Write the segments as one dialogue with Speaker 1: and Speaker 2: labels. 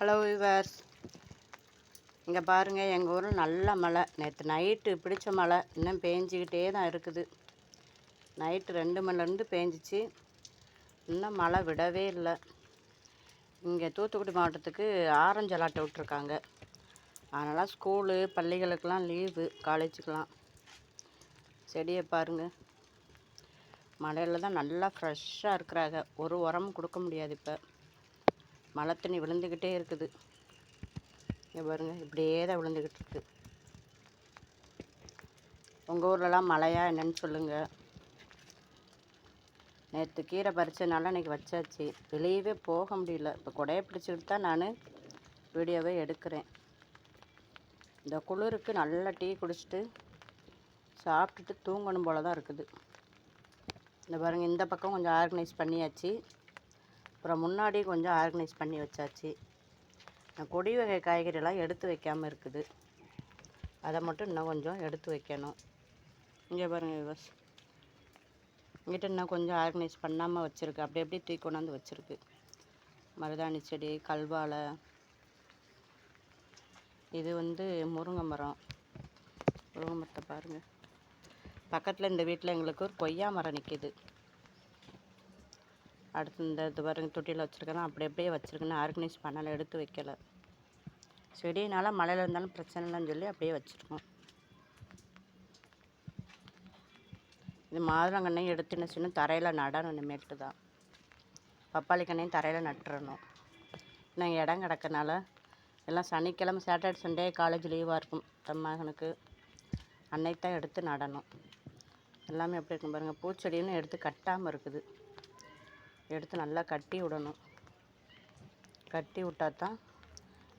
Speaker 1: Hello viewers இங்கே பாருங்கள் எங்கள் ஊரில் நல்ல மழை. நேற்று நைட்டு பிடிச்ச மழை. இன்னும் பேஞ்சிக்கிட்டே தான் இருக்குது. நைட்டு ரெண்டு மணிலேருந்து பேஞ்சிச்சு. இன்னும் மழை விடவே இல்லை. இங்கே தூத்துக்குடி மாவட்டத்துக்கு ஆரஞ்சு அலாட்டை விட்ருக்காங்க அதனால் ஸ்கூலு பள்ளிகளுக்கெல்லாம் லீவு காலேஜுக்கெலாம் செடியை பாருங்கள் மழையில் தான் நல்லா ஃப்ரெஷ்ஷாக இருக்கிறாங்க. ஒரு உரமும் கொடுக்க முடியாது இப்போ. மழை தண்ணி விழுந்துக்கிட்டே இருக்குது. இங்கே பாருங்க இப்படியே தான் விழுந்துக்கிட்டு இருக்குது உங்கள் ஊர்லலாம் மழையா என்னன்னு சொல்லுங்கள் நேற்று கீரை பறிச்சதுனால இன்றைக்கி வச்சாச்சு. வெளியவே போக முடியல. இப்போ கொடையை பிடிச்சிக்கிட்டு தான் நான் வீடியோவே எடுக்கிறேன். இந்த குளிருக்கு நல்லா டீ குடிச்சிட்டு சாப்பிட்டுட்டு தூங்கணும் போல தான் இருக்குது. இந்த பாருங்கள் இந்த பக்கம் கொஞ்சம் ஆர்கனைஸ் பண்ணியாச்சு. அப்புறம் முன்னாடி கொஞ்சம் ஆர்கனைஸ் பண்ணி வச்சாச்சு. கொடி வகை காய்கறியெல்லாம் எடுத்து வைக்காமல் இருக்குது. அதை மட்டும் இன்னும் கொஞ்சம் எடுத்து வைக்கணும். இங்கே பாருங்கள் விவஸ் இங்கிட்ட இன்னும் கொஞ்சம் ஆர்கனைஸ் பண்ணாமல் வச்சுருக்கு. அப்படி அப்படியே தூக்கி கொண்டாந்து வச்சுருக்கு. மருதாணி செடி கல்வாழை. இது வந்து முருங்கை மரம். முருங்கை மரத்தை பாருங்கள் பக்கத்தில் இந்த வீட்டில் எங்களுக்கு ஒரு கொய்யா மரம் நிற்கிது அடுத்து இந்த இது பாருங்க தொட்டியில் வச்சுருக்கேன் அப்படி அப்படியே வச்சுருக்கேன்னு ஆர்கனைஸ் பண்ணலை எடுத்து வைக்கல. செடினால மழையில் இருந்தாலும் பிரச்சனை இல்லைன்னு சொல்லி அப்படியே வச்சுருக்கோம். இது மாதுளங்கண்ணையும் எடுத்து என்ன செய்யணும் தரையில் நடணும் இனிமேட்டு தான். பப்பாளி கண்ணையும் தரையில் நட்டுறணும். நாங்கள் இடம் கிடக்கனால எல்லாம் சனிக்கிழமை சாட்டர்டே சண்டே காலேஜ் லீவாக இருக்கும். தம் மகனுக்கு அன்னைக்கு தான் எடுத்து நடணும். எல்லாமே எப்படி இருக்கும் பாருங்கள் பூச்செடின்னு எடுத்து கட்டாமல் இருக்குது. எடுத்து நல்லா கட்டி விடணும். கட்டி விட்டா தான்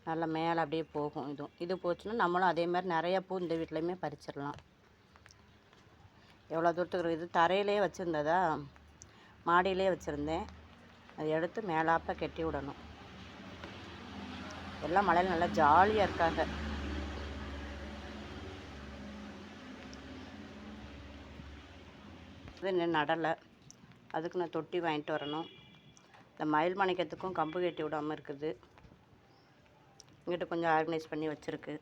Speaker 1: நல்லா மேலே அப்படியே போகும் இதுவும் இது போச்சுன்னா நம்மளும் அதே மாதிரி நிறைய பூ இந்த வீட்லேயுமே பறிச்சிடலாம். எவ்வளோ தூரத்துக்கு இது தரையிலே வச்சுருந்ததா? மாடியிலே வச்சுருந்தேன். அதை எடுத்து மேலாப்ப கட்டி விடணும். எல்லாம் மழையில் நல்லா ஜாலியாக இருக்காங்க. இது இன்னும் நடலை. அதுக்கு நான் தொட்டி வாங்கிட்டு வரணும். இந்த மயில் மணிக்கத்துக்கும் கம்பு கட்டி விடாமல் இருக்குது. இங்கிட்ட கொஞ்சம் ஆர்கனைஸ் பண்ணி வச்சுருக்கு.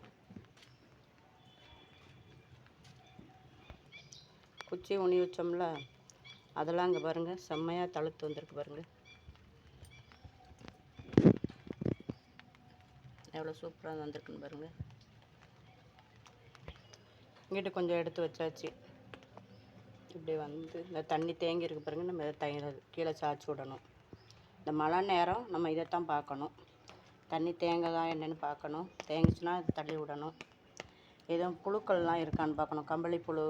Speaker 1: குச்சி உணி வச்சோம்ல அதெல்லாம் இங்கே பாருங்கள் செம்மையாக தழுத்து வந்திருக்கு பாருங்கள் எவ்வளோ சூப்பராக வந்திருக்குன்னு பாருங்கள் இங்கிட்ட கொஞ்சம் எடுத்து வச்சாச்சு. இப்படி வந்து இந்த தண்ணி தேங்கி பிறகு பாருங்க நம்ம இதை த கீழே சாய்ச்சி விடணும். இந்த மழை நேரம் நம்ம இதைத்தான் பார்க்கணும். தண்ணி தேங்கதா என்னென்னு பார்க்கணும். தேங்கிச்சுன்னா அதை தள்ளி விடணும். எதுவும் புழுக்கள்லாம் இருக்கான்னு பார்க்கணும். கம்பளி புழு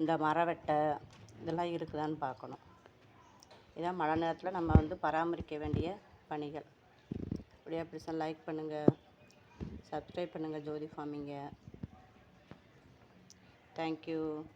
Speaker 1: இந்த மரவெட்டை இதெல்லாம் இருக்குதான்னு பார்க்கணும். இதான் மழை நேரத்தில் நம்ம வந்து பராமரிக்க வேண்டிய பணிகள். அப்படியே அப்படி லைக் பண்ணுங்கள் சப்ஸ்கிரைப் பண்ணுங்கள் ஜோதி ஃபார்மிங்க. Thank you.